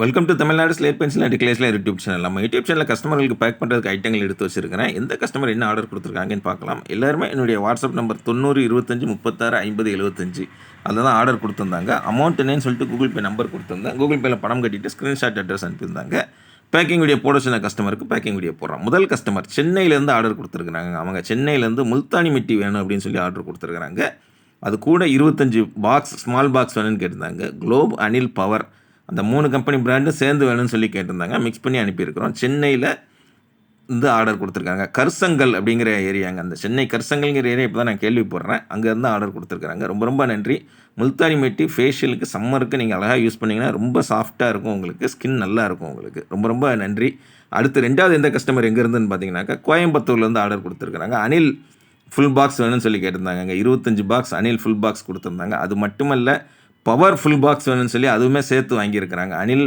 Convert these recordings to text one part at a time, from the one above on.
Welcome to Tamil Nadu slate pencil and கிளேஸில் YouTube channel நம்ம YouTube சேனலில் கஸ்டமர்களுக்கு back பண்ணுறதுக்கு ஐட்டங்கள் எடுத்து வச்சிருக்கிறேன். எந்த கஸ்டமர் என்ன ஆர்டர் கொடுத்துருக்காங்கன்னு பார்க்கலாம். எல்லாருமே என்னுடைய வாட்ஸ்அப் நம்பர் தொண்ணூறு இருபத்தஞ்சு முப்பத்தாறு ஐம்பது எழுபத்தஞ்சு. அதில் தான் ஆர்டர் கொடுத்துருந்தாங்க. அமௌண்ட் என்னன்னு சொல்லிட்டு கூகுள் பே நம்பர் கொடுத்துருந்தேன் கூகுள் பேயில் பணம் கட்டிட்டு ஸ்க்ரீன்ஷாட் அட்ரஸ் அனுப்பியிருந்தாங்க. பேக்கிங் வீடியோ போட சொன்ன கஸ்டமருக்கு பேக்கிங் வீடியோ போடுறோம். முதல் கஸ்டமர் சென்னையிலேருந்து ஆர்டர் கொடுத்துருக்குறாங்க. அவங்க சென்னையிலேருந்து முல்தானி மிட்டி வேணும் அப்படின்னு சொல்லி ஆர்டர் கொடுத்துருக்குறாங்க. அது கூட இருபத்தஞ்சி பாக்ஸ் ஸ்மால் பாக்ஸ் வேணும்னு கேட்டிருந்தாங்க. குளோப் அனில் பவர் அந்த மூணு கம்பெனி பிராண்டும் சேர்ந்து வேணும்னு சொல்லி கேட்டிருந்தாங்க. மிக்ஸ் பண்ணி அனுப்பியிருக்கிறோம். சென்னையில் இருந்து ஆர்டர் கொடுத்துருக்காங்க. கர்சங்கல் அப்படிங்கிற ஏரியாங்க அந்த சென்னை கர்சங்கல்ங்கிற ஏரியா இப்போ தான் நான் கேள்விப்படுறேன். அங்கேருந்து ஆர்டர் கொடுத்துருக்காங்க ரொம்ப ரொம்ப நன்றி. முல்தானி மெட்டி ஃபேஷியலுக்கு சம்மருக்கு நீங்கள் அழகாக யூஸ் பண்ணிங்கன்னா ரொம்ப சாஃப்ட்டாக இருக்கும் உங்களுக்கு. ஸ்கின் நல்லா இருக்கும் உங்களுக்கு. ரொம்ப ரொம்ப நன்றி. அடுத்து ரெண்டாவது எந்த கஸ்டமர் எங்கேருந்துன்னு பார்த்தீங்கன்னாக்கா கோயம்புத்தூர்லேருந்து ஆர்டர் கொடுத்துருக்குறாங்க. அனில் ஃபுல் பாக்ஸ் வேணும்னு சொல்லி கேட்டிருந்தாங்க. அங்கே இருபத்தஞ்சி பாக்ஸ் அனில் ஃபுல் பாக்ஸ் கொடுத்துருந்தாங்க. அது மட்டுமல்ல பவர் ஃபுல் பாக்ஸ் வேணும்னு சொல்லி அதுவுமே சேர்த்து வாங்கியிருக்கிறாங்க. Anil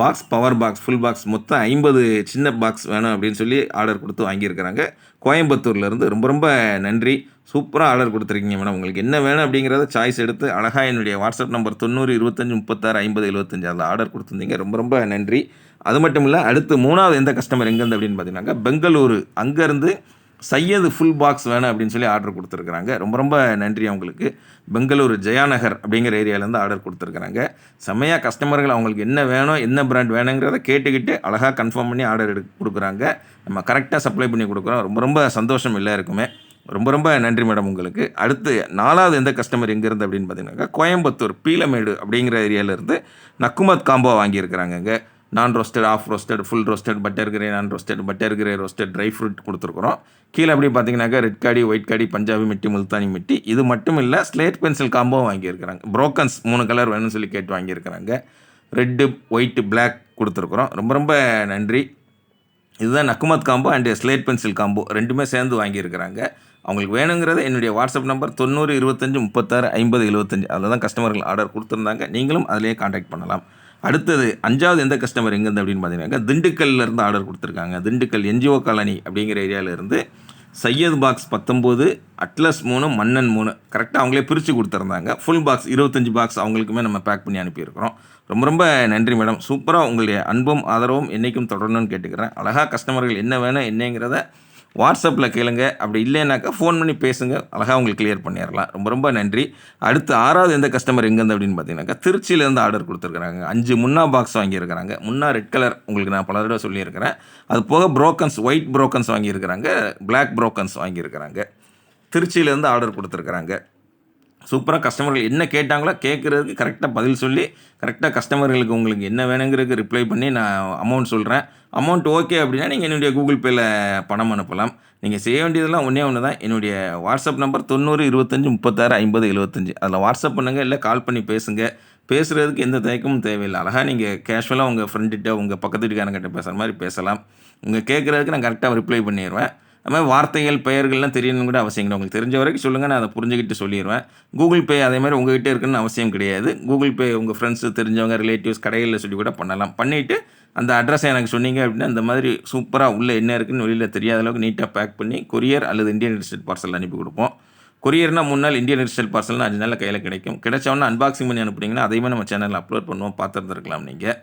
box power box full box மொத்தம் ஐம்பது சின்ன பாக்ஸ் வேணும் அப்படின்னு சொல்லி ஆர்டர் கொடுத்து வாங்கியிருக்கிறாங்க. கோயம்புத்தூர்லேருந்து ரொம்ப ரொம்ப நன்றி. சூப்பராக ஆர்டர் கொடுத்துருக்கீங்க மேடம் உங்களுக்கு என்ன வேணும் அப்படிங்கிறத சாய்ஸ் எடுத்து அழகாக என்னுடைய வாட்ஸ்அப் நம்பர் தொண்ணூறு இருபத்தஞ்சி முப்பத்தாறு ஐம்பது எழுபத்தஞ்சு அதில் ஆர்டர் கொடுத்துருந்தீங்க. ரொம்ப ரொம்ப நன்றி. அது மட்டும் இல்லை அடுத்து மூணாவது எந்த கஸ்டமர் எங்கேருந்து அப்படின்னு பார்த்தீங்கன்னாக்கா பெங்களூரு. அங்கேருந்து சையது ஃபுல் பாக்ஸ் வேணும் அப்படின்னு சொல்லி ஆர்டர் கொடுத்துருக்குறாங்க. ரொம்ப ரொம்ப நன்றி அவங்களுக்கு. பெங்களூர் ஜெயாநகர் அப்படிங்கிற ஏரியாவிலேருந்து ஆர்டர் கொடுத்துருக்குறாங்க. செம்மையாக கஸ்டமர்கள் அவங்களுக்கு என்ன வேணும் என்ன பிராண்ட் வேணுங்கிறத கேட்டுக்கிட்டு அழகாக கன்ஃபார்ம் பண்ணி ஆர்டர் எடு கொடுக்குறாங்க. நம்ம கரெக்டாக சப்ளை பண்ணி கொடுக்குறோம். ரொம்ப ரொம்ப சந்தோஷம் எல்லாருக்குமே. ரொம்ப ரொம்ப நன்றி மேடம் உங்களுக்கு. அடுத்து நாலாவது எந்த கஸ்டமர் எங்கேருந்து அப்படின்னு பார்த்தீங்கன்னாக்கா கோயம்புத்தூர் பீலமேடு அப்படிங்கிற ஏரியாவிலேருந்து நக்குமத் combo வாங்கியிருக்கிறாங்கங்க. Non roasted half roasted full roasted butter grey non roasted butter grey roasted dry fruit கொடுத்துருக்குறோம். கீழே அப்படி பார்த்தீங்கன்னாக்கா ரெட் காடி ஒயிட் காடி பஞ்சாபி மிட்டி முல்தானி மிட்டி இது மட்டும் இல்லை ஸ்லேட் பென்சில் காம்போ வாங்கியிருக்கிறாங்க. ப்ரோக்கன்ஸ் மூணு கலர் வேணும்னு சொல்லி கேட்டு வாங்கியிருக்கிறாங்க. ரெட்டு ஒயிட்டு பிளாக் கொடுத்துருக்குறோம். ரொம்ப ரொம்ப நன்றி. இதுதான் நக்குமத் combo and slate pencil combo ரெண்டுமே சேர்ந்து வாங்கியிருக்கிறாங்க. அவங்களுக்கு வேணுங்கிறத என்னுடைய வாட்ஸ்அப் நம்பர் தொண்ணூறு இருபத்தஞ்சி முப்பத்தாறு ஐம்பது எழுபத்தஞ்சு அதில் தான் கஸ்டமர்கள் ஆர்டர் கொடுத்துருந்தாங்க. நீங்களும் அதிலேயே காண்டாக்ட் பண்ணலாம். அடுத்தது அஞ்சாவது எந்த கஸ்டமர் எங்கேருந்து அப்படின்னு பார்த்தீங்கன்னா திண்டுக்கல்லேருந்து ஆர்டர் கொடுத்துருக்காங்க. திண்டுக்கல் என்ஜிஓ காலனி அப்படிங்கிற ஏரியாவிலேருந்து சையத் பாக்ஸ் பத்தொம்போது அட்லஸ் மூணு மன்னன் மூணு. கரெக்டாக அவங்களே பிரித்து கொடுத்துருந்தாங்க. ஃபுல் பாக்ஸ் இருபத்தஞ்சி பாக்ஸ் அவங்களுக்குமே நம்ம பேக் பண்ணி அனுப்பியிருக்கிறோம். ரொம்ப ரொம்ப நன்றி மேடம் சூப்பராக உங்களுடைய அன்பும் ஆதரவும் என்றைக்கும் தொடரணும்னு கேட்டுக்கிறேன். அழகாக கஸ்டமர்கள் என்ன வேணும் என்னங்கிறத வாட்ஸ்அப்பில் கேளுங்க. அப்படி இல்லைனாக்கா ஃபோன் பண்ணி பேசுங்க. அழகாக உங்களுக்கு கிளியர் பண்ணிடலாம். ரொம்ப ரொம்ப நன்றி. அடுத்து ஆறாவது எந்த கஸ்டமர் எங்கேருந்து அப்படின்னு பார்த்தீங்கன்னாக்கா திருச்சியிலேருந்து ஆர்டர் கொடுத்துருக்குறாங்க. அஞ்சு முன்னா பாக்ஸ் வாங்கியிருக்கிறாங்க. முன்னா ரெட் கலர் உங்களுக்கு நான் பல தடவை சொல்லியிருக்கிறேன். அது போக ப்ரோக்கன்ஸ் ஒயிட் ப்ரோக்கன்ஸ் வாங்கியிருக்கிறாங்க. பிளாக் ப்ரோக்கன்ஸ் வாங்கியிருக்கிறாங்க. திருச்சியிலேருந்து ஆர்டர் கொடுத்துருக்குறாங்க. சூப்பராக கஸ்டமர்கள் என்ன கேட்டாங்களோ கேட்குறதுக்கு கரெக்டாக பதில் சொல்லி கரெக்டாக கஸ்டமர்களுக்கு உங்களுக்கு என்ன வேணுங்கிறதுக்கு ரிப்ளை பண்ணி நான் அமௌண்ட் சொல்கிறேன் அமௌண்ட் ஓகே அப்படின்னா நீங்கள் என்னுடைய கூகுள் பேயில் பணம் அனுப்பலாம். நீங்கள் செய்ய வேண்டியதெல்லாம் ஒன்றே ஒன்று தான் என்னுடைய வாட்ஸ்அப் நம்பர் தொண்ணூறு இருபத்தஞ்சி முப்பத்தாறு ஐம்பது எழுபத்தஞ்சு அதில் வாட்ஸ்அப் பண்ணுங்கள் இல்லை கால் பண்ணி பேசுங்க. பேசுகிறதுக்கு எந்த தயக்கமும் தேவையில்லை. அழகாக நீங்கள் கேஷுவலாக உங்கள் ஃப்ரெண்டுகிட்ட உங்கள் பக்கத்து வீட்டுக்காரங்கிட்ட பேசுகிற மாதிரி பேசலாம். உங்கள் கேட்குறதுக்கு நான் கரெக்டாக ரிப்ளை பண்ணிடுவேன் அது மாதிரி வார்த்தைகள் பெயர்கள்லாம் தெரியணும் கூட அவசியம் கிடையாது. உங்களுக்கு தெரிஞ்ச வரைக்கும் சொல்லுங்கள் நான் அதை புரிஞ்சுக்கிட்டு சொல்லிடுவேன். கூகுள் பே அதே மாதிரி உங்ககிட்ட இருக்குன்னு அவசியம் கிடையாது. கூகுள் பே உங்கள் ஃப்ரெண்ட்ஸு தெரிஞ்சவங்க ரிலேட்டிவ்ஸ் கடைகளில் சொல்லி கூட பண்ணலாம். பண்ணிவிட்டு அந்த அட்ரஸை எனக்கு சொன்னீங்க அப்படின்னா இந்த மாதிரி சூப்பராக உள்ளே என்ன இருக்குன்னு வெளியில் தெரியாத அளவுக்கு நீட்டாக பேக் பண்ணி கொரியர் அல்லது இந்தியன் ரிஜிஸ்டர்ட் பார்சல் அனுப்பி கொடுப்போம். கொரியர்னா முன்னால் இந்தியன் ரிஜிஸ்டர்ட் பார்சல்னா அஞ்சு நாளில் கையில் கிடைக்கும். கிடைச்சவொன்னே அன்பாக்சிங் பண்ணி அனுப்புனீங்கன்னா அதையுமே நம்ம சேனலில் அப்லோட் பண்ணுவோம். பார்த்துருந்துருக்கலாம் நீங்கள்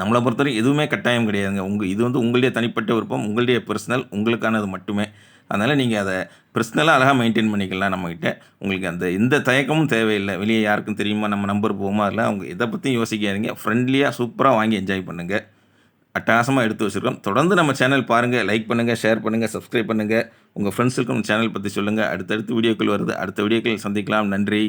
நம்மளை பொறுத்தவரை எதுவுமே கட்டாயம் கிடையாதுங்க. உங்கள் இது வந்து உங்களுடைய தனிப்பட்ட விருப்பம் உங்களுடைய பர்சனல் உங்களுக்கானது மட்டுமே. அதனால் நீங்கள் அதை பர்சனலாக அழகாக மெயின்டைன் பண்ணிக்கலாம் நம்மக்கிட்ட உங்களுக்கு அந்த எந்த தயக்கமும் தேவையில்லை. வெளியே யாருக்கும் தெரியுமா நம்ம நம்பர் போகுமா? இல்லை அவங்க இதை பற்றியும் யோசிக்காதீங்க. ஃப்ரெண்ட்லியாக சூப்பராக வாங்கி என்ஜாய் பண்ணுங்கள் அட்டகாசமாக எடுத்து வச்சுருக்கோம். தொடர்ந்து நம்ம சேனல் பாருங்கள் லைக் பண்ணுங்கள் ஷேர் பண்ணுங்கள் சப்ஸ்கிரைப் பண்ணுங்கள் உங்கள் ஃப்ரெண்ட்ஸுக்கும் சேனல் பற்றி சொல்லுங்கள் அடுத்தடுத்து வீடியோக்கள் வருது. அடுத்த வீடியோக்கள் சந்திக்கலாம். நன்றி.